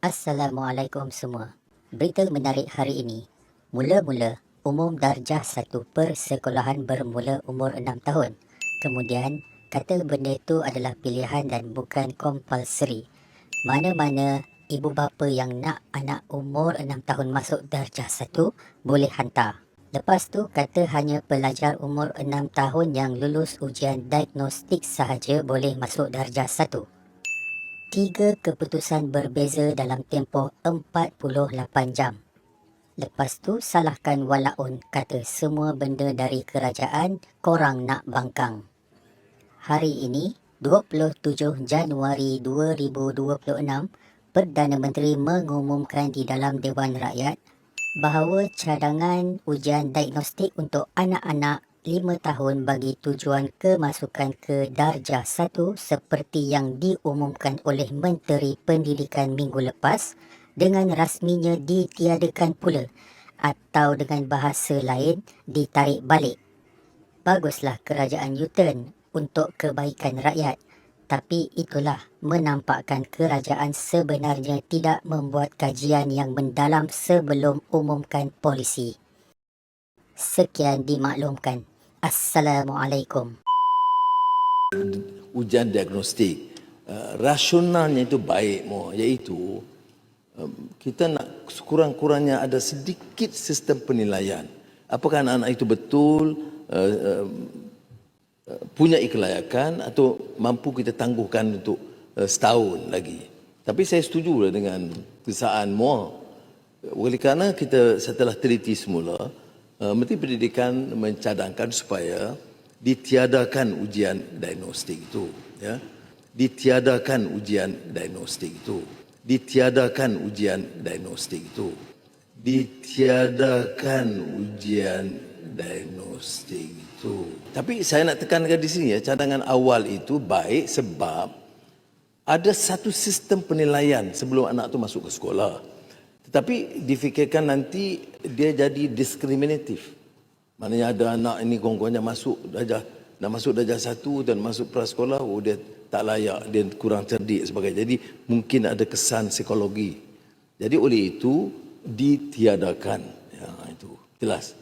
Assalamualaikum semua. Berita menarik hari ini. Mula-mula, umum darjah satu persekolahan bermula umur 6 tahun. Kemudian, kata benda itu adalah pilihan dan bukan compulsory. Mana-mana ibu bapa yang nak anak umur 6 tahun masuk darjah satu boleh hantar. Lepas tu kata hanya pelajar umur 6 tahun yang lulus ujian diagnostik sahaja boleh masuk darjah satu. Tiga keputusan berbeza dalam tempoh 48 jam. Lepas tu salahkan walaun kata semua benda dari kerajaan korang nak bangkang. Hari ini 27 Januari 2026 Perdana Menteri mengumumkan di dalam Dewan Rakyat bahawa cadangan ujian diagnostik untuk anak-anak 5 tahun bagi tujuan kemasukan ke darjah 1 seperti yang diumumkan oleh Menteri Pendidikan minggu lepas dengan rasminya ditiadakan pula atau dengan bahasa lain ditarik balik. Baguslah kerajaan U-turn untuk kebaikan rakyat. Tapi itulah menampakkan kerajaan sebenarnya tidak membuat kajian yang mendalam sebelum umumkan polisi. Sekian dimaklumkan. Assalamualaikum. ujian diagnostik uh, rasionalnya itu baik mo. Iaitu um, kita nak sekurang-kurangnya ada sedikit sistem penilaian. Apakah anak-anak itu betul uh, uh, punya kelayakan atau mampu kita tangguhkan untuk uh, setahun lagi. Tapi saya setuju lah dengan kesaan mo. Oleh kerana kita setelah teliti semula Menteri Pendidikan mencadangkan supaya ditiadakan ujian diagnostik itu ya. Ditiadakan ujian diagnostik itu. Ditiadakan ujian diagnostik itu. Ditiadakan ujian diagnostik itu. Tapi saya nak tekankan di sini ya cadangan awal itu baik sebab ada satu sistem penilaian sebelum anak tu masuk ke sekolah tetapi difikirkan nanti dia jadi diskriminatif Maknanya ada anak ini gong-gongnya masuk darjah dah masuk darjah satu dan masuk prasekolah, oh dia tak layak, dia kurang cerdik sebagainya. Jadi mungkin ada kesan psikologi. Jadi oleh itu ditiadakan. Ya, itu jelas.